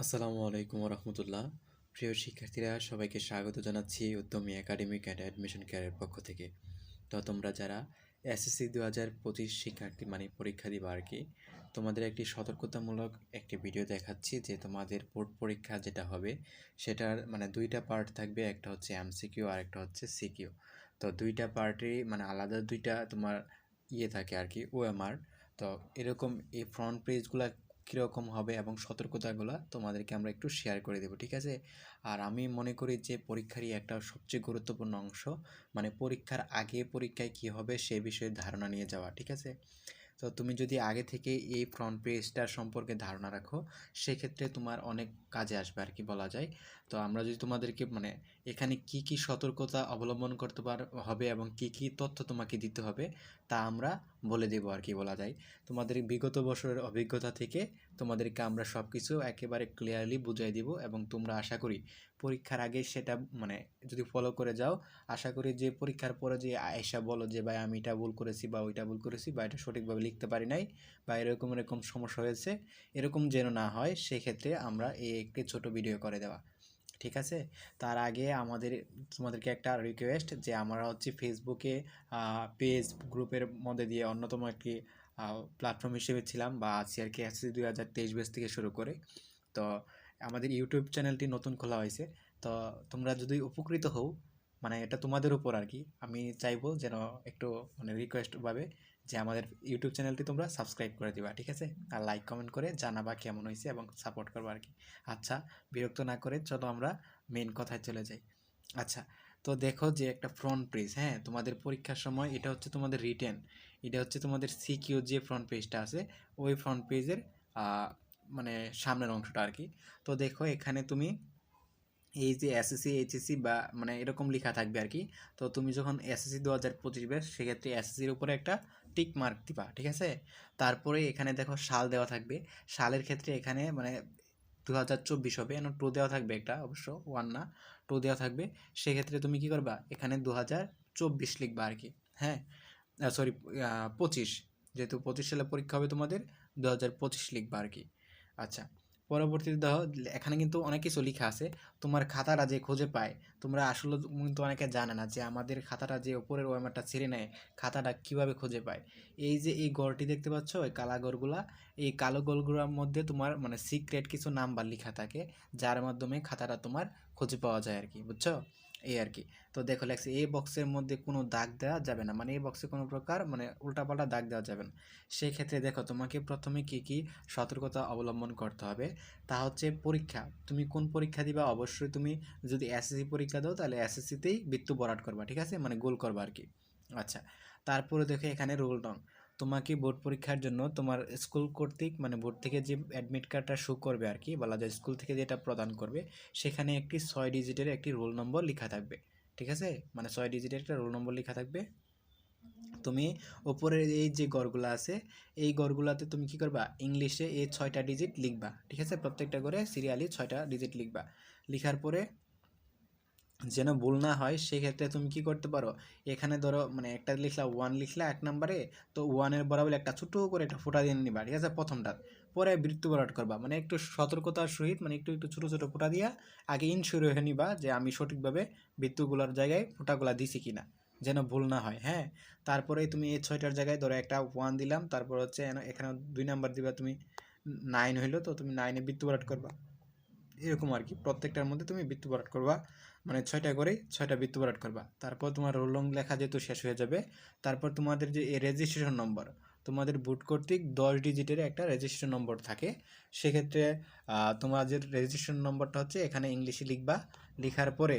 আসসালামু আলাইকুম রহমতুল্লাহ প্রিয় শিক্ষার্থীরা, সবাইকে স্বাগত জানাচ্ছি উদ্যমী একাডেমিক অ্যান্ড অ্যাডমিশন কেয়ারের পক্ষ থেকে। তো তোমরা যারা এসএসসি দু হাজার পঁচিশ শিক্ষার্থী মানে পরীক্ষা দিবা আর কি, তোমাদের একটি সতর্কতামূলক একটি ভিডিও দেখাচ্ছি যে তোমাদের বোর্ড পরীক্ষা যেটা হবে, সেটার মানে দুইটা পার্ট থাকবে, একটা হচ্ছে এমসিকিউ আর একটা হচ্ছে সিকিউ। তো দুইটা পার্টই মানে আলাদা দুইটা তোমার ইয়ে থাকে আর কি, ওএমআর। তো এরকম এই ফ্রন্ট পেজগুলো কীরকম হবে এবং সতর্কতাগুলো তোমাদেরকে আমরা একটু শেয়ার করে দেবো, ঠিক আছে? আর আমি মনে করি যে পরীক্ষারই একটা সবচেয়ে গুরুত্বপূর্ণ অংশ মানে পরীক্ষার আগে পরীক্ষায় কী হবে সে বিষয়ে ধারণা নিয়ে যাওয়া, ঠিক আছে? তো তুমি যদি আগে থেকে এই ফ্রন্ট পেজটার সম্পর্কে ধারণা রাখো, সেক্ষেত্রে তোমার অনেক কাজে আসবে আর কি বলা যায়। তো আমরা যদি তোমাদেরকে মানে এখানে কি কি সতর্কতা অবলম্বন করতে পার, হবে এবং কি কি তথ্য তোমাকে দিতে হবে, তা আমরা বলে দেব আর কি বলা যায়। তোমাদের বিগত বছরের অভিজ্ঞতা থেকে তোমাদেরকে আমরা সব কিছু একেবারে ক্লিয়ারলি বুঝিয়ে দিব এবং তোমরা আশা করি পরীক্ষার আগে সেটা মানে যদি ফলো করে যাও, আশা করি যে পরীক্ষার পরে যে আয়সা বলো যে, ভাই, আমি এটা ভুল করেছি বা ওইটা ভুল করেছি বা এটা সঠিকভাবে লিখতে পারি নাই বা এরকম এরকম সমস্যা হয়েছে, এরকম যেন না হয়, সেক্ষেত্রে আমরা এই একটি ছোট ভিডিও করে দেওয়া। ঠিক আছে? তার আগে আমাদের, তোমাদেরকে একটা রিকোয়েস্ট যে, আমরা হচ্ছে ফেসবুকে পেজ গ্রুপের মধ্যে দিয়ে অন্যতম একটি প্ল্যাটফর্ম হিসেবে ছিলাম বা আছি আর কি এসএসসি দুই হাজার তেইশ বেস থেকে শুরু করে। তো আমাদের ইউটিউব চ্যানেলটি নতুন খোলা হয়েছে। তো তোমরা যদি উপকৃত হও মানে এটা তোমাদের উপর আর কি, আমি চাইব যেন একটু মানে রিকোয়েস্টভাবে যে আমাদের ইউটিউব চ্যানেলটি তোমরা সাবস্ক্রাইব করে দিবা, ঠিক আছে? আর লাইক কমেন্ট করে জানাবা কেমন হয়েছে এবং সাপোর্ট করবা আর কি। আচ্ছা বিরক্ত না করে চলো আমরা মেন কথায় চলে যাই। আচ্ছা তো দেখো যে একটা ফ্রন্ট পেজ হ্যাঁ? তোমাদের পরীক্ষার সময় এটা হচ্ছে তোমাদের রিটেন এটা হচ্ছে তোমাদের সিকিউ যে ফ্রন্ট পেজটা আছে, ওই ফ্রন্ট পেজের মানে সামনের অংশটা আর কি তো দেখো এখানে তুমি এই যে এসএসসি এইচএসসি বা মানে এরকম লেখা থাকবে আর কি তো তুমি যখন এসএসসি দু হাজার পঁচিশ বেশ সেক্ষেত্রে এসএসসির উপরে একটা টিক মার্ক দিবা, ঠিক আছে? তারপরে এখানে দেখো সাল দেওয়া থাকবে। সালের ক্ষেত্রে এখানে মানে দু হাজার চব্বিশ হবে এন টু দেওয়া থাকবে একটা, অবশ্য ওয়ান না টু দেওয়া থাকবে। সেক্ষেত্রে তুমি কি করবা? এখানে দু হাজার চব্বিশ লিখবা আর কি হ্যাঁ? সরি পঁচিশ। যেহেতু পঁচিশ সালে পরীক্ষা হবে তোমাদের দু হাজার পঁচিশ লিখবা আর কি। আচ্ছা পরবর্তীতে দেখো এখানে কিন্তু অনেক কিছু লেখা আছে। তোমার খাতাটা যে খুঁজে পায়, তোমরা আসলে কিন্তু অনেকে জানে না যে আমাদের খাতাটা যে ওপরের ওয়ামারটা ছেড়ে নেয়, খাতাটা কীভাবে খুঁজে পায়। এই যে এই গড়টি দেখতে পাচ্ছ, ওই কালা গড়গুলা, এই কালো গড়গুলোর মধ্যে তোমার মানে সিক্রেট কিছু নাম্বার লেখা থাকে, যার মাধ্যমে খাতাটা তোমার খুঁজে পাওয়া যায় আর কি, বুঝছ? এই আর কি তো দেখো লেখছে এই বক্সের মধ্যে কোনো দাগ দেওয়া যাবে না। মানে এই বক্সে কোনো প্রকার মানে উল্টাপাল্টা দাগ দেওয়া যাবে না। সেই ক্ষেত্রে দেখো, তোমাকে প্রথমে কি কি সতর্কতা অবলম্বন করতে হবে? তা হচ্ছে পরীক্ষা। তুমি কোন পরীক্ষা দিবা? অবশ্যই তুমি যদি এসএসসি পরীক্ষা দাও, তাহলে এসএসসিতেই বৃত্ত বরাট করবা, ঠিক আছে? মানে গোল করবা আর কি আচ্ছা তারপরে দেখো এখানে রোল ডং তোমাকে বোর্ড পরীক্ষার জন্য তোমার স্কুল কর্তৃক মানে বোর্ড থেকে যে অ্যাডমিট কার্ডটা শো করবে আর কি বলা যায় স্কুল থেকে যেটা প্রদান করবে, সেখানে একটি ছয় ডিজিটের একটি রোল নম্বর লেখা থাকবে। ঠিক আছে? মানে ছয় ডিজিটের একটা রোল নম্বর লেখা থাকবে। তুমি ওপরের এই যে গড়গুলো আছে, এই গড়গুলাতে তুমি কি করবা? ইংলিশে এই ছয়টা ডিজিট লিখবা। ঠিক আছে? প্রত্যেকটা করে সিরিয়ালি ছয়টা ডিজিট লিখবা। লিখার পরে যেন ভুল না হয়, সেক্ষেত্রে তুমি কি করতে পারো? এখানে ধরো মানে একটা লিখলা ওয়ান লিখলা এক নম্বরে তো ওয়ানের বরাবর একটা ছোটো করে একটা ফোটা দিয়ে নিবা, ঠিক আছে, প্রথমটা। পরে বৃত্ত বরাট করবা মানে একটু সতর্কতার সহিত মানে একটু একটু ছোটো ছোটো ফোটা দিয়া আগে ইনশিওর হয়ে নিবা যে আমি সঠিকভাবে বৃত্তগুলোর জায়গায় ফোটাগুলা দিছি কিনা, যেন ভুল না হয় হ্যাঁ? তারপরে তুমি এই ছয়টার জায়গায় ধরো একটা ওয়ান দিলাম, তারপর হচ্ছে এখানে দুই নাম্বার দিবা, তুমি নাইন হইল, তো তুমি নাইনে বৃত্ত বরাট করবা। এরকম আর কি প্রত্যেকটার মধ্যে তুমি বৃত্ত বরাট করবা মানে ছয়টা করে ছয়টা বৃত্ত বরাট করবা। তারপর তোমার রোল লেখা যেহেতু শেষ হয়ে যাবে, তারপর তোমাদের যে রেজিস্ট্রেশন নম্বর তোমাদের বুট কর্তৃক দশ ডিজিটের একটা রেজিস্ট্রেশন নম্বর থাকে। সেক্ষেত্রে তোমাদের রেজিস্ট্রেশন নম্বরটা হচ্ছে, এখানে ইংলিশে লিখবা। লেখার পরে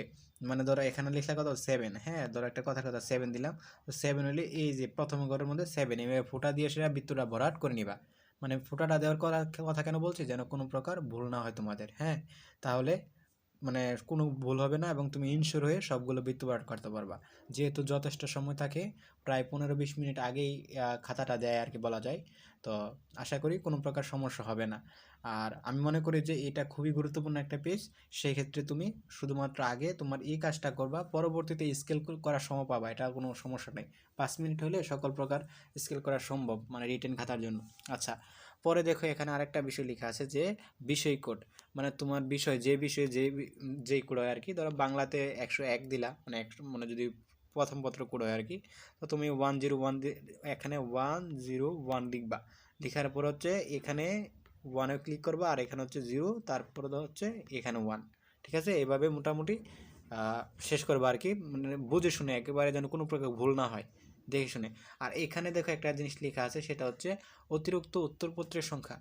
মানে ধরো এখানে লিখলা কথা সেভেন হ্যাঁ ধরো একটা কথা কথা সেভেন দিলাম। তো সেভেন হলে এই যে প্রথম ঘরের মধ্যে সেভেন এভাবে ফোটা দিয়ে সেটা বৃত্তটা ভরাট করে নিবা। মানে ফোটাটা দেওয়ার কথা কেন বলছি? যেন কোনো প্রকার ভুল না হয় তোমাদের হ্যাঁ? তাহলে মানে কোনো ভুল হবে না এবং তুমি ইনশোর হয়ে সবগুলো বৃত্তপাট করতে পারবা। যেহেতু যথেষ্ট সময় থাকে, প্রায় পনেরো বিশ মিনিট আগেই খাতাটা দেয় আর কি বলা যায়। তো আশা করি কোনো প্রকার সমস্যা হবে না। আর আমি মনে করি যে এটা খুবই গুরুত্বপূর্ণ একটা পেজ সেই ক্ষেত্রে তুমি শুধুমাত্র আগে তোমার এই কাজটা করবা, পরবর্তীতে স্কেল করার সময় পাবা, এটা কোনো সমস্যা নেই। পাঁচ মিনিট হলে সকল প্রকার স্কেল করা সম্ভব মানে রিটেন খাতার জন্য। আচ্ছা পরে দেখো এখানে আরেকটা বিষয় লেখা আছে যে বিষয় কোড। মানে তোমার বিষয়, যে বিষয়ে যে যেই কোড হয় আর কি ধরো বাংলাতে একশো এক দিলা মানে একশো মানে যদি প্রথম পত্র কোড আর কি তো তুমি ওয়ান জিরো ওয়ান এখানে ওয়ান জিরো ওয়ান লিখবা। লেখার পর হচ্ছে এখানে ওয়ানে ক্লিক করবা, আর এখানে হচ্ছে জিরো তারপর হচ্ছে এখানে ওয়ান ঠিক আছে? এভাবে মোটামুটি শেষ করবা আর কি মানে বুঝে শুনে একেবারে যেন কোনো প্রকার ভুল না হয়, দেখে শুনে। আর এখানে দেখো একটা জিনিস লেখা আছে, সেটা হচ্ছে অতিরিক্ত উত্তরপত্রের সংখ্যা।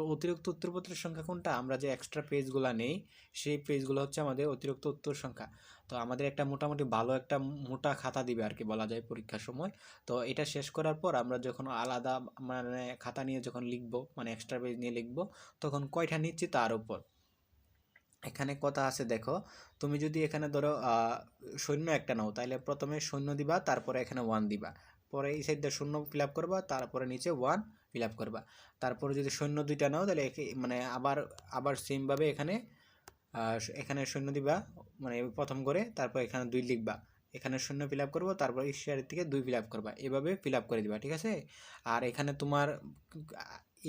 তো অতিরিক্ত উত্তরপত্রের সংখ্যা কোনটা? আমরা যে এক্সট্রা পেজগুলো নেই, সেই পেজগুলো হচ্ছে আমাদের অতিরিক্ত উত্তর সংখ্যা। তো আমাদের একটা মোটামুটি ভালো একটা মোটা খাতা দিবে আর কি বলা যায় পরীক্ষার সময়। তো এটা শেষ করার পর আমরা যখন আলাদা মানে খাতা নিয়ে যখন লিখব মানে এক্সট্রা পেজ নিয়ে লিখব, তখন কয়টা নিচ্ছি তার উপর? এখানে কথা আছে, দেখো, তুমি যদি এখানে ধরো শূন্য একটা নাও তাহলে প্রথমে শূন্য দিবা, তারপরে এখানে ওয়ান দিবা। পরে এই সাইড দিয়ে শূন্য ফিল আপ করবা, তারপরে নিচে ওয়ান ফিল আপ করবা। তারপরে যদি শূন্য দুইটা নাও, তাহলে মানে আবার আবার সেমভাবে এখানে এখানে শূন্য দিবা মানে প্রথম করে, তারপর এখানে দুই লিখবা। এখানে শূন্য ফিল আপ করব, তারপর ঈশ্বরের থেকে দুই ফিল আপ করবা। এভাবে ফিল আপ করে দিবা, ঠিক আছে? আর এখানে তোমার,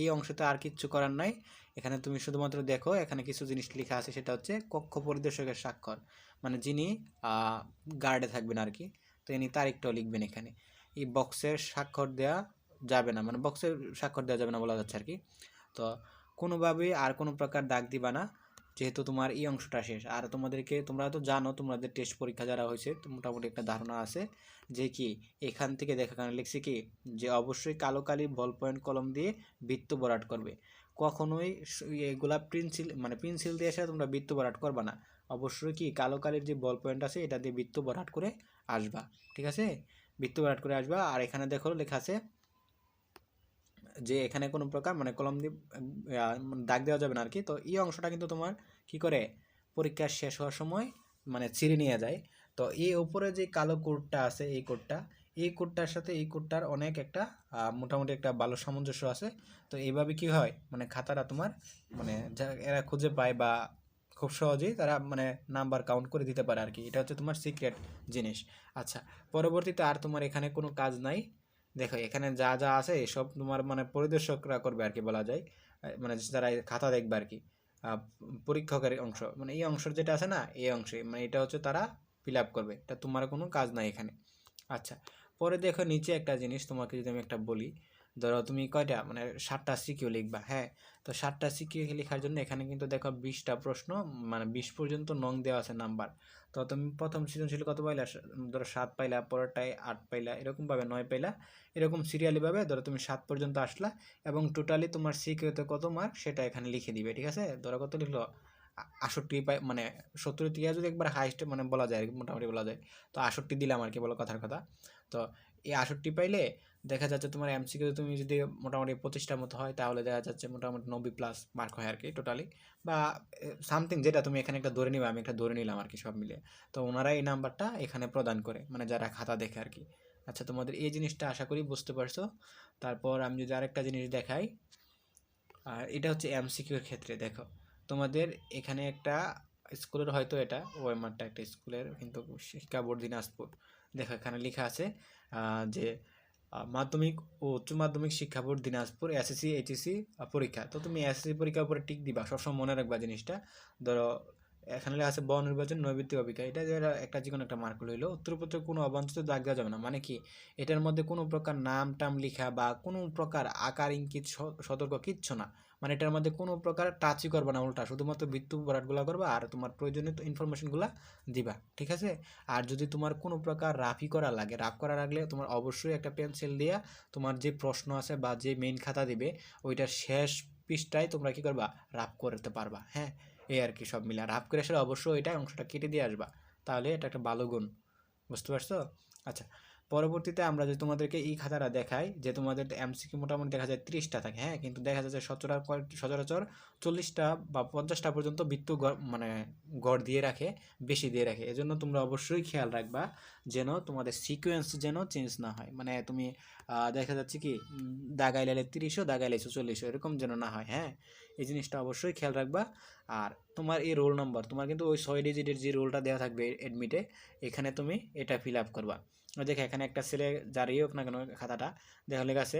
এই অংশতে আর কিচ্ছু করার নাই। এখানে তুমি শুধুমাত্র দেখো, এখানে কিছু জিনিস লেখা আছে, সেটা হচ্ছে কক্ষ পরিদর্শকের স্বাক্ষর। মানে যিনি গার্ডে থাকবেন আর কি, তো ইনি তারিখটাও লিখবেন এখানে। এই বক্সের স্বাক্ষর দেওয়া যাবে না মানে বক্সের স্বাক্ষর দেওয়া যাবে না বলা যাচ্ছে আর কি তো কোনোভাবেই আর কোনো প্রকার দাগ দিবা না, যেহেতু তোমার এই অংশটা শেষ। আর তোমাদেরকে, তোমরা তো জানো, তোমাদের টেস্ট পরীক্ষা যারা হয়েছে মোটামুটি একটা ধারণা আছে যে কি, এখান থেকে দেখা কারণে লিখছি কি, যে অবশ্যই কালো কালি বল পয়েন্ট কলম দিয়ে বৃত্ত ভরাট করবে। কখনোই স- এগুলা পেন্সিল মানে পেন্সিল দিয়ে এসে তোমরা বৃত্ত ভরাট করবা না। অবশ্যই কি, কালো কালির যে বল পয়েন্ট আছে, এটা দিয়ে বৃত্ত ভরাট করে আসবা, ঠিক আছে? বৃত্ত ভরাট করে আসবা। আর এখানে দেখো লেখা আছে যে এখানে কোনো প্রকার মানে কলম দিয়ে মানে দাগ দেওয়া যাবে না আর কি তো এই অংশটা কিন্তু তোমার কি করে পরীক্ষা শেষ হওয়ার সময় মানে ছিঁড়ে নিয়ে যায়। তো এই উপরে যে কালো কোডটা আছে, এই কোডটা, এই কোডটার সাথে এই কোডটার অনেক একটা মোটামুটি একটা ভালো সামঞ্জস্য আছে। তো এইভাবে কি হয়? মানে খাতাটা তোমার মানে যা, এরা খুঁজে পায় বা খুব সহজেই তারা মানে নাম্বার কাউন্ট করে দিতে পারে আর কি এটা হচ্ছে তোমার সিক্রেট জিনিস। আচ্ছা পরবর্তীতে আর তোমার এখানে কোনো কাজ নাই। দেখো, এখানে যা যা আছে সব তোমার মানে পরিদর্শকরা করবে আর কি বলা যায়। মানে যারা খাতা দেখবে আর কি পরীক্ষকের অংশ। মানে এই অংশ যেটা আছে না, এই অংশে মানে এটা হচ্ছে তারা ফিল আপ করবে। এটা তোমার কোনো কাজ নাই এখানে। আচ্ছা পরে দেখো, নিচে একটা জিনিস তোমাকে যদি আমি একটা বলি ধরো তুমি কয়টা? মানে সাতটা সিকিউ লিখবা হ্যাঁ? তো সাতটা সিকিউ লেখার জন্য এখানে কিন্তু দেখো বিশটা প্রশ্ন মানে বিশ পর্যন্ত নং দেওয়া আছে নাম্বার। তো তুমি প্রথম সৃজনশীল কত পাইলা? ধরো সাত পাইলা, পরেরটায় আট পাইলা, এরকমভাবে নয় পাইলা। এরকম সিরিয়ালিভাবে ধরো তুমি সাত পর্যন্ত আসলা এবং টোটালি তোমার সিকিউতে কত মার্ক সেটা এখানে লিখে দিবে, ঠিক আছে? ধরো কত লিখলো? আষট্টি পাই মানে সত্তর থেকে যদি একবার হাইস্ট মানে বলা যায়, মোটামুটি বলা যায়। তো আষট্টি দিলাম আর কি বলো কথার কথা। তো এই আষট্টি পাইলে দেখা যাচ্ছে তোমার এমসিকিউ তুমি যদি মোটামুটি পঁচিশটার মতো হয়, তাহলে দেখা যাচ্ছে মোটামুটি নব্বই প্লাস মার্ক হয় আর কি টোটালি বা সামথিং যেটা তুমি এখানে একটা ধরে নিবে, আমি একটা ধরে নিলাম আর কি সব মিলে তো ওনারা এই নাম্বারটা এখানে প্রদান করে মানে যারা খাতা দেখে আর কি আচ্ছা তোমাদের এই জিনিসটা আশা করি বুঝতে পারছ। তারপর আমি যদি আরেকটা জিনিস দেখাই, আর এটা হচ্ছে এমসিকিউর ক্ষেত্রে, দেখো। তোমাদের এখানে একটা স্কুলের হয়তো এটা ওয়েমারটা একটা স্কুলের, কিন্তু শিক্ষা বোর্ড দিনাজপুর। দেখো, এখানে লেখা আছে যে মাধ্যমিক ও উচ্চ মাধ্যমিক শিক্ষা বোর্ড দিনাজপুর, এসএসসি, এইচএসসি পরীক্ষা। তো তুমি এসএসসি পরীক্ষার উপরে টিক দিবা, সবসময় মনে রাখবা জিনিসটা। ধরো, এখানে আছে বন নির্বাচন নৈবিত্তিক অভিজ্ঞতা এটা যে একটা যে একটা মার্ক হইল উত্তরপত্র কোনো অবাঞ্ছিত দাগ দেওয়া যাবে না। মানে কি? এটার মধ্যে কোনো প্রকার নাম টাম লিখা বা কোনো প্রকার আকার ইঙ্কিত সতর্ক কিচ্ছু না। মানে এটার মধ্যে কোনো প্রকার টাচই করবে না উল্টা। শুধুমাত্র বৃত্তু বরাটগুলো করবা আর তোমার প্রয়োজনীয় ইনফরমেশনগুলো দিবা, ঠিক আছে? আর যদি তোমার কোনো প্রকার রাফি করা লাগে, রাফ করা লাগলে তোমার অবশ্যই একটা পেন্সিল দিয়ে তোমার যে প্রশ্ন আছে বা যে মেইন খাতা দিবে, ওইটার শেষ পৃষ্ঠায় তোমরা কি করবা? রাফ করতে পারবা হ্যাঁ? এই আর কি সব মিলে। রাফ করে আসলে অবশ্যই ওইটা অংশটা কেটে দিয়ে আসবা। তাহলে এটা একটা ভালো গুণ। বুঝতে পারছ? আচ্ছা। পরবর্তীতে আমরা যে তোমাদেরকে এই খাতাটা দেখাই যে তোমাদের এমসিকিউ মোটামুটি দেখা যায় তিরিশটা থাকে হ্যাঁ? কিন্তু দেখা যাচ্ছে সচরাচর সচরাচর চল্লিশটা বা পঞ্চাশটা পর্যন্ত বৃত্ত মানে গড় দিয়ে রাখে বেশি দিয়ে রাখে। এজন্য তোমরা অবশ্যই খেয়াল রাখবা যেন তোমাদের সিকোয়েন্স যেন চেঞ্জ না হয়। মানে তুমি দেখা যাচ্ছে কি উম, দাগাই লাইলে তিরিশও দাগাই লাইছো চল্লিশও এরকম যেন না হয় হ্যাঁ? এই জিনিসটা অবশ্যই খেয়াল রাখবা। আর তোমার এই রোল নাম্বার তোমার কিন্তু ওই ছয় ডিজিটের যে রোলটা দেওয়া থাকবে এডমিটে এখানে তুমি এটা ফিল আপ করবা। দেখো এখানে একটা ছেলে যারই হোক না কেন খাতাটা, দেখা লেখা আছে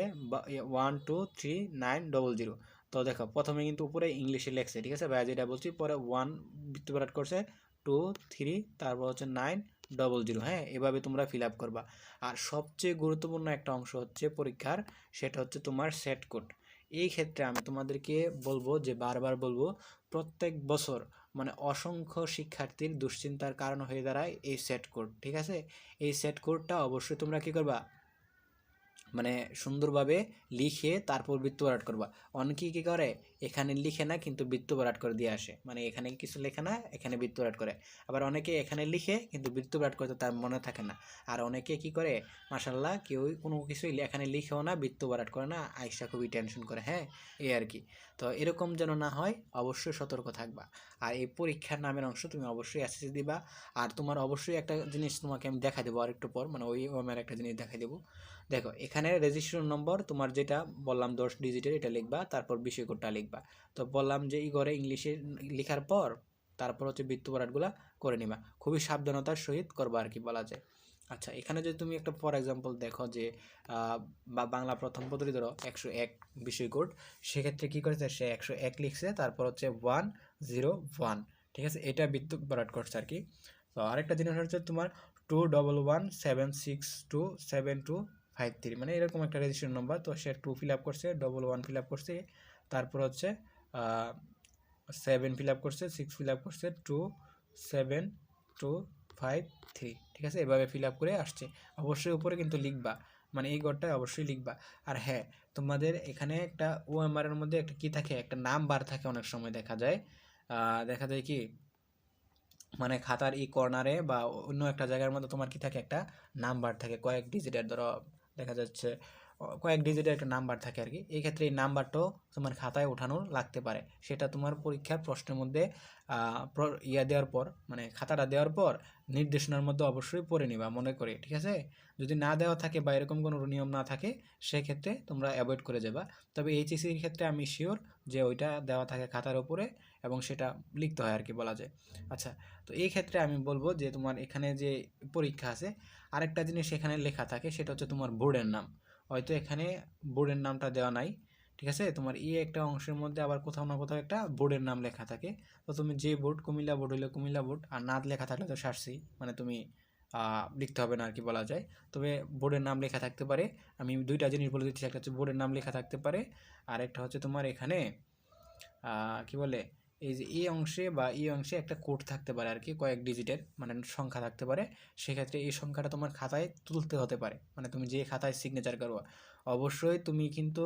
one two three nine double zero তো দেখো, প্রথমে কিন্তু উপরে ইংলিশে লেখছে, ঠিক আছে? ভাইয়া যেটা বলছি, পরে ওয়ান বৃত্তপাত করছে টু থ্রি তারপর হচ্ছে নাইন ডবল জিরো হ্যাঁ? এভাবে তোমরা ফিল আপ করবা। আর সবচেয়ে গুরুত্বপূর্ণ একটা অংশ হচ্ছে পরীক্ষার, সেটা হচ্ছে তোমার সেট কোড এই ক্ষেত্রে আমি তোমাদেরকে বলব যে বারবার বলব, প্রত্যেক বছর মানে অসংখ্য শিক্ষার্থীর দুশ্চিন্তার কারণ হয়ে দাঁড়ায় এই সেট কোড ঠিক আছে? এই সেট কোডটা অবশ্যই তোমরা কী করবা? মানে সুন্দরভাবে লিখে তারপর বৃত্ত ভরাট করবা অনেকেই কী করে? এখানে লিখে না, কিন্তু বৃত্ত ভরাট করে দিয়ে আসে। মানে এখানে কিছু লেখে না, এখানে বৃত্ত ভরাট করে। আবার অনেকে এখানে লিখে, কিন্তু বৃত্ত ভরাট করতে তার মনে থাকে না। আর অনেকে কি করে মাসাল্লাহ কেউ কোনো কিছুই এখানে লিখেও না বৃত্ত ভরাট করে না, আইসা খুবই টেনশন করে হ্যাঁ? এই আর কি। তো এরকম যেন না হয়, অবশ্যই সতর্ক থাকবা। আর এই পরীক্ষার নামের অংশ তুমি অবশ্যই এসএসসি দিবা। আর তোমার অবশ্যই একটা জিনিস তোমাকে আমি দেখা দেবো আর একটু পর মানে ওই ওমের একটা জিনিস দেখা দেবো। দেখো, এখানে রেজিস্ট্রেশন নম্বর তোমার যেটা বললাম দশ ডিজিটের এটা লিখবা, তারপর বিষয় কোডটা লিখবা। তো বললাম যে ই করে ইংলিশে লেখার পর তারপর হচ্ছে বৃত্ত পড়াটগুলা করে নিবা। খুবই সাবধানতার সহিত করবা আর কি বলা যায়। আচ্ছা এখানে যদি তুমি একটা ফর এক্সাম্পল দেখো যে বা বাংলা প্রথম পদ্ধতি ধরো, একশো এক বিষয় কোড, সেক্ষেত্রে কী করেছে? সে একশো এক লিখছে, তারপর হচ্ছে ওয়ান জিরো ওয়ান, ঠিক আছে? এটা বৃত্ত পড়াট করছে আর কি তো আরেকটা জিনিস হচ্ছে তোমার two double one seven six two seven two five three মানে এরকম একটা রেজিস্ট্রেশন নম্বর তো সে টু ফিল আপ করছে, ডবল ওয়ান ফিল আপ করছে তারপর হচ্ছে সেভেন ফিল আপ করছে সিক্স ফিল আপ করছে two seven two five three ঠিক আছে? এভাবে ফিল আপ করে আসছে। অবশ্যই উপরে কিন্তু লিখবা। মানে এই গড়টায় অবশ্যই লিখবা। আর হ্যাঁ তোমাদের এখানে একটা ওএমআর এর মধ্যে একটা কি থাকে? একটা নাম্বার থাকে অনেক সময় দেখা যায়। দেখা যায় কি? মানে খাতার এই কর্নারে বা অন্য একটা জায়গার মধ্যে তোমার কি থাকে? একটা নাম্বার থাকে। কয়েক ডিজিটের ধরো দেখা যাচ্ছে ও, কয়েক ডিজিটের একটা নাম্বার থাকে আর কি এই ক্ষেত্রে এই নাম্বারটাও তোমার খাতায় ওঠানো লাগতে পারে। সেটা তোমার পরীক্ষার প্রশ্নের মধ্যে ইয়া দেওয়ার পর মানে খাতাটা দেওয়ার পর নির্দেশনার মধ্যে অবশ্যই পড়ে নিবা, মনে করে, ঠিক আছে? যদি না দেওয়া থাকে বা এরকম কোনো নিয়ম না থাকে, সেক্ষেত্রে তোমরা অ্যাভয়েড করে যাবা। তবে এইচএসির ক্ষেত্রে আমি শিওর যে ওইটা দেওয়া থাকে খাতার ওপরে এবং সেটা লিখতে হয় আর কি বলা যায়। আচ্ছা তো এই ক্ষেত্রে আমি বলব যে তোমার এখানে যে পরীক্ষা আছে, আরেকটা জিনিস এখানে লেখা থাকে, সেটা হচ্ছে তোমার বোর্ডের নাম। হয়তো এখানে বোর্ডের নামটা দেওয়া নাই, ঠিক আছে? তোমার ই একটা অংশের মধ্যে আবার কোথাও না কোথাও একটা বোর্ডের নাম লেখা থাকে। তো তুমি যে বোর্ড কুমিল্লা বোর্ড হলে কুমিল্লা বোর্ড আর না লেখা থাকলে তো সারসি মানে তুমি লিখতে হবে না আর কি বলা যায়। তবে বোর্ডের নাম লেখা থাকতে পারে। আমি দুইটা জিনিস বলে দিচ্ছি, একটা হচ্ছে বোর্ডের নাম লেখা থাকতে পারে, আর একটা হচ্ছে তোমার এখানে কি বলে? এই যে এই অংশে বা এই অংশে একটা কোড থাকতে পারে আর কি কয়েক ডিজিটের মানে সংখ্যা থাকতে পারে। সেক্ষেত্রে এই সংখ্যাটা তোমার খাতায় তুলতে হতে পারে। মানে তুমি যে খাতায় সিগনেচার করবা, অবশ্যই তুমি কিন্তু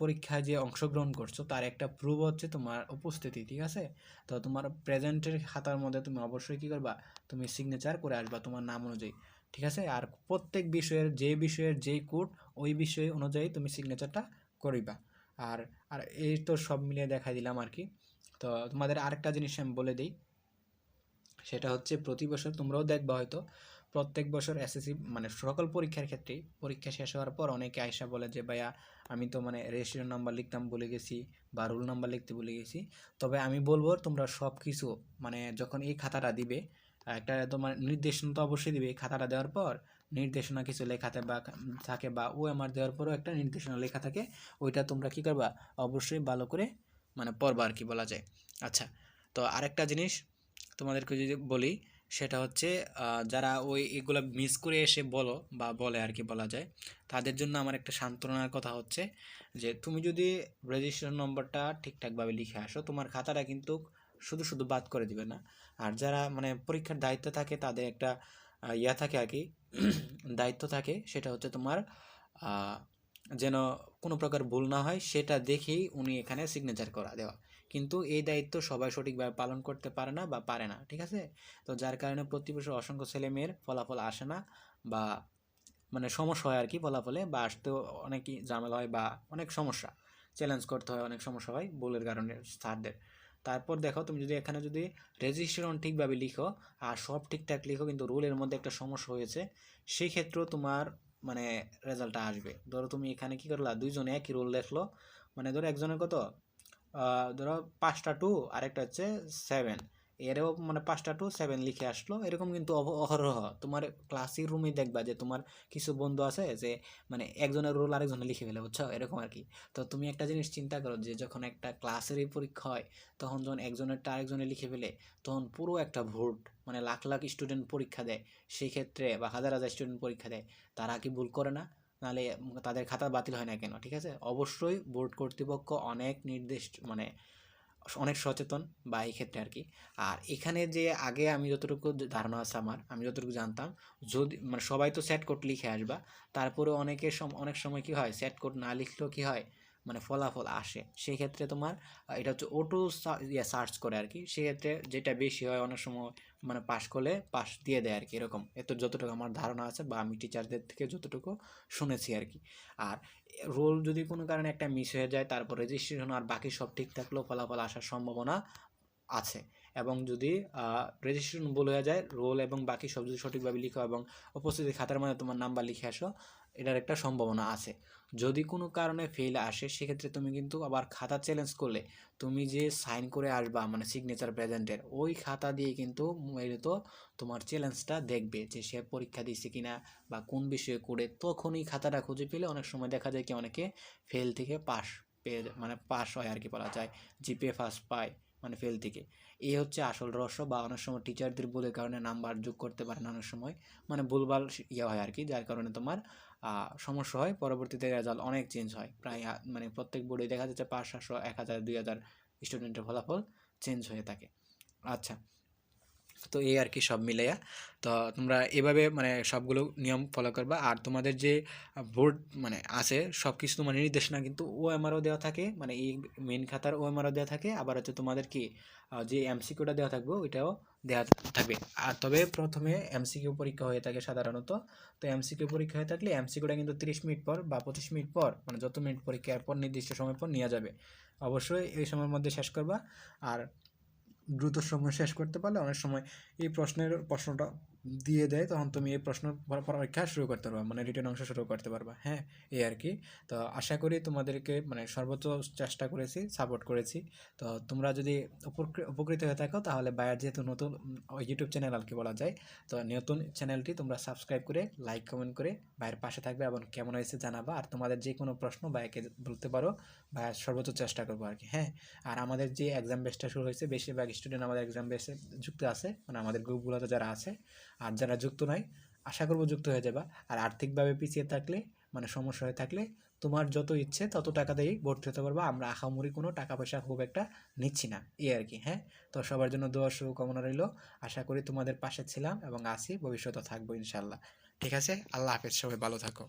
পরীক্ষায় যে অংশগ্রহণ করছ, তার একটা প্রুফ হচ্ছে তোমার উপস্থিতি, ঠিক আছে? তো তোমার প্রেজেন্টের খাতার মধ্যে তুমি অবশ্যই কী করবা? তুমি সিগনেচার করে আসবা তোমার নাম অনুযায়ী, ঠিক আছে? আর প্রত্যেক বিষয়ের, যে বিষয়ের যেই কোড ওই বিষয় অনুযায়ী তুমি সিগনেচারটা করিবা। আর আর এই তো সব মিলিয়ে দেখা দিলাম আর কি তো তোমাদের আরেকটা জিনিস আমি বলে দিই। সেটা হচ্ছে প্রতি বছর তোমরাও দেখবা হয়তো প্রত্যেক বছর এসএসসি মানে সকল পরীক্ষার ক্ষেত্রেই পরীক্ষা শেষ হওয়ার পর অনেকে আয়সা বলে যে, ভাইয়া, আমি তো মানে রেজিস্ট্রেশন নাম্বার লিখতাম ভুলে গেছি বা রোল নাম্বার লিখতে ভুলে গেছি। তবে আমি বলব তোমরা সব কিছু মানে যখন এই খাতাটা দিবে, একটা তোমার নির্দেশনা তো অবশ্যই দিবে। এই খাতাটা দেওয়ার পর নির্দেশনা কিছু লেখাতে বা থাকে বা ও আমার দেওয়ার পরও একটা নির্দেশনা লেখা থাকে। ওইটা তোমরা কি করবা? অবশ্যই ভালো করে মানে পর্ব আর কি বলা যায়। আচ্ছা তো আরেকটা জিনিস তোমাদেরকে যদি বলি, সেটা হচ্ছে যারা ওই এগুলো মিস করে এসে বলো বা বলে আর কি বলা যায়, তাদের জন্য আমার একটা সান্ত্বনার কথা হচ্ছে যে, তুমি যদি রেজিস্ট্রেশন নম্বরটা ঠিকঠাকভাবে লিখে আসো, তোমার খাতাটা কিন্তু শুধু শুধু বাদ করে দিবে না। আর যারা মানে পরীক্ষার দায়িত্ব থাকে, তাদের একটা ইয়া থাকে আর কি দায়িত্ব থাকে, সেটা হচ্ছে তোমার যেন কোনো প্রকার ভুল না হয়, সেটা দেখেই উনি এখানে সিগনেচার করা দেওয়া। কিন্তু এই দায়িত্ব সবাই সঠিকভাবে পালন করতে পারে না বা পারে না, ঠিক আছে? তো যার কারণে প্রতি বছর অসংখ্য ছেলে মেয়ের ফলাফল আসে না বা মানে সমস্যা হয় আর কি ফলাফলে বা আসতেও অনেকই ঝামেলা হয় বা অনেক সমস্যা। চ্যালেঞ্জ করতে হয়, অনেক সমস্যা হয় ভুলের কারণে স্যারদের। তারপর দেখো, তুমি যদি এখানে যদি রেজিস্ট্রেশন ঠিকভাবে লিখো, আর সব ঠিকঠাক লিখো, কিন্তু রুলের মধ্যে একটা সমস্যা হয়েছে সেই ক্ষেত্রেও তোমার মানে রেজাল্টটা আসবে। ধরো তুমি এখানে কি করলা? দুইজনে একই রোল লেখলো মানে ধরো একজনের কত? ধরো পাঁচটা টু আরেকটা হচ্ছে সেভেন এরও মানে পাঁচটা টু সেভেন লিখে আসলো। এরকম কিন্তু অহ- অহরহ। তোমার ক্লাসের রুমে দেখবা যে তোমার কিছু বন্ধু আছে যে মানে একজনের রোল আরেকজনে লিখে ফেলে, বুঝছ? এরকম আর কি। তো তুমি একটা জিনিস চিন্তা করো যে যখন একটা ক্লাসেরই পরীক্ষা হয়, তখন যখন একজনেরটা আরেকজনে লিখে ফেলে, তখন পুরো একটা ভোট মানে লাখ লাখ স্টুডেন্ট পরীক্ষা দেয় সেই ক্ষেত্রে বা হাজার হাজার স্টুডেন্ট পরীক্ষা দেয়, তারা কি ভুল করে না? নাহলে তাদের খাতা বাতিল হয় না কেন? ঠিক আছে? অবশ্যই বোর্ড কর্তৃপক্ষ অনেক নির্দেশ মানে অনেক সচেতন বা এই ক্ষেত্রে আর কি। আর এখানে যে আগে আমি যতটুকু ধারণা আছে আমার, আমি যতটুকু জানতাম, যদি মানে সবাই তো স্যাট কোড লিখে আসবা তারপরে অনেকের অনেক সময় কি হয় স্যাট কোড না লিখলেও কি হয় মানে ফলাফল আসে। সেই ক্ষেত্রে তোমার এটা হচ্ছে অটো ইয়ে সার্চ করে আর কি। সেক্ষেত্রে যেটা বেশি হয় অনেক সময় মানে পাস করলে পাস দিয়ে দেয় আর কি এরকম। এত যতটুকু আমার ধারণা আছে বা আমি টিচারদের থেকে যতটুকু শুনেছি আর কি। আর রোল যদি কোনো কারণে একটা মিস হয়ে যায়, তারপর রেজিস্ট্রেশন আর বাকি সব ঠিক থাকলেও ফলাফল আসার সম্ভাবনা আছে। এবং যদি রেজিস্ট্রেশন ভুল হয়ে যায় রোল এবং বাকি সব যদি সঠিকভাবে লিখো এবং উপস্থিতি খাতার মধ্যে তোমার নাম্বার লিখে আসো এটার একটা সম্ভাবনা আছে। যদি কোনো কারণে ফেল আসে, সেক্ষেত্রে তুমি কিন্তু আবার খাতা চ্যালেঞ্জ করলে, তুমি যে সাইন করে আসবা মানে সিগনেচার প্রেজেন্টের ওই খাতা দিয়ে কিন্তু মূলত তোমার চ্যালেঞ্জটা দেখবে যে সে পরীক্ষা দিয়েছে কিনা বা কোন বিষয়ে করে। তখনই খাতাটা খুঁজে পেলে অনেক সময় দেখা যায় কি অনেকে ফেল থেকে পাস পেয়ে মানে পাস হয় আর কি বলা যায় জিপিএ ফার্স্ট পায়। মানে ফেল থেকে। এই হচ্ছে আসল রহস্য বা অনেক সময় টিচারদের ভুলের কারণে নাম্বার যোগ করতে পারে না অনেক সময়। মানে ভুলভাল ইয়ে হয় আর কি যার কারণে তোমার সমস্যা হয়। পরবর্তীতে রেজাল্ট অনেক চেঞ্জ হয়। প্রায় মানে প্রত্যেক বোর্ডে দেখা যাচ্ছে পাঁচ, সাতশো, এক হাজার, দুই হাজার স্টুডেন্টের ফলাফল চেঞ্জ হয়ে থাকে। আচ্ছা তো এই আর কি সব মিলাইয়া। তো তোমরা এভাবে মানে সবগুলো নিয়ম ফলো করবা। আর তোমাদের যে বোর্ড মানে আছে সব কিছু তোমার নির্দেশনা কিন্তু ও এমআরও দেওয়া থাকে। মানে এই মেন খাতার ও এমআরও দেওয়া থাকে। আবার হচ্ছে তোমাদের কি যে এমসিকিউটা দেওয়া থাকবে, ওইটাও দেওয়া থাকবে। আর তবে প্রথমে এমসিকিউ পরীক্ষা হয়ে থাকে সাধারণত। তো এমসিকিউ পরীক্ষা হয়ে থাকলে এমসিকিউটা কিন্তু তিরিশ মিনিট পর বা পঁচিশ মিনিট পর মানে যত মিনিট পরীক্ষার পর নির্দিষ্ট সময় পর নেওয়া যাবে। অবশ্যই এই সময়ের মধ্যে শেষ করবা। আর দ্রুত সময় শেষ করতে পারলে অনেক সময় এই প্রশ্নের প্রশ্নটা দিয়ে দেয়, তখন তুমি এই প্রশ্ন পর- পরীক্ষা শুরু করতে পারবা মানে রিটার্ন অংশ শুরু করতে পারবা হ্যাঁ? এই আর কি। তো আশা করি তোমাদেরকে মানে সর্বোচ্চ চেষ্টা করেছি সাপোর্ট করেছি। তো তোমরা যদি উপকৃ- উপকৃত হয়ে থাকো, তাহলে বায়ার যেহেতু নতুন ইউটিউব চ্যানেল আর কি বলা যায়, তো নতুন চ্যানেলটি তোমরা সাবস্ক্রাইব করে লাইক কমেন্ট করে ভাইয়ের পাশে থাকবে এবং কেমন হয়েছে জানাবা। আর তোমাদের যে কোনো প্রশ্ন ভাইকে বলতে পারো ভাইয়ের সর্বোচ্চ চেষ্টা করব আর কি হ্যাঁ? আর আমাদের যে এক্সাম বেসটা শুরু হয়েছে, বেশিরভাগ স্টুডেন্ট আমাদের এক্সাম বেসে যুক্ত আছে মানে আমাদের গ্রুপগুলোতে যারা আছে আর যারা যুক্ত নাই, আশা করব যুক্ত হয়ে যাবা। আর আর্থিকভাবে পিছিয়ে থাকলে মানে সমস্যা হয়ে থাকলে, তোমার যত ইচ্ছে তত টাকা দিয়েই ভর্তি হতে পারবা। আমরা আহামরি কোনো টাকা পয়সা খুব একটা নিচ্ছি না, এই আর কি হ্যাঁ? তো সবার জন্য দোয়া, শুভকামনা রইল। আশা করি তোমাদের পাশে ছিলাম এবং আসি ভবিষ্যতে থাকব ইনশাল্লাহ ঠিক আছে? আল্লাহ হাফেজ, সবাই ভালো থাকো।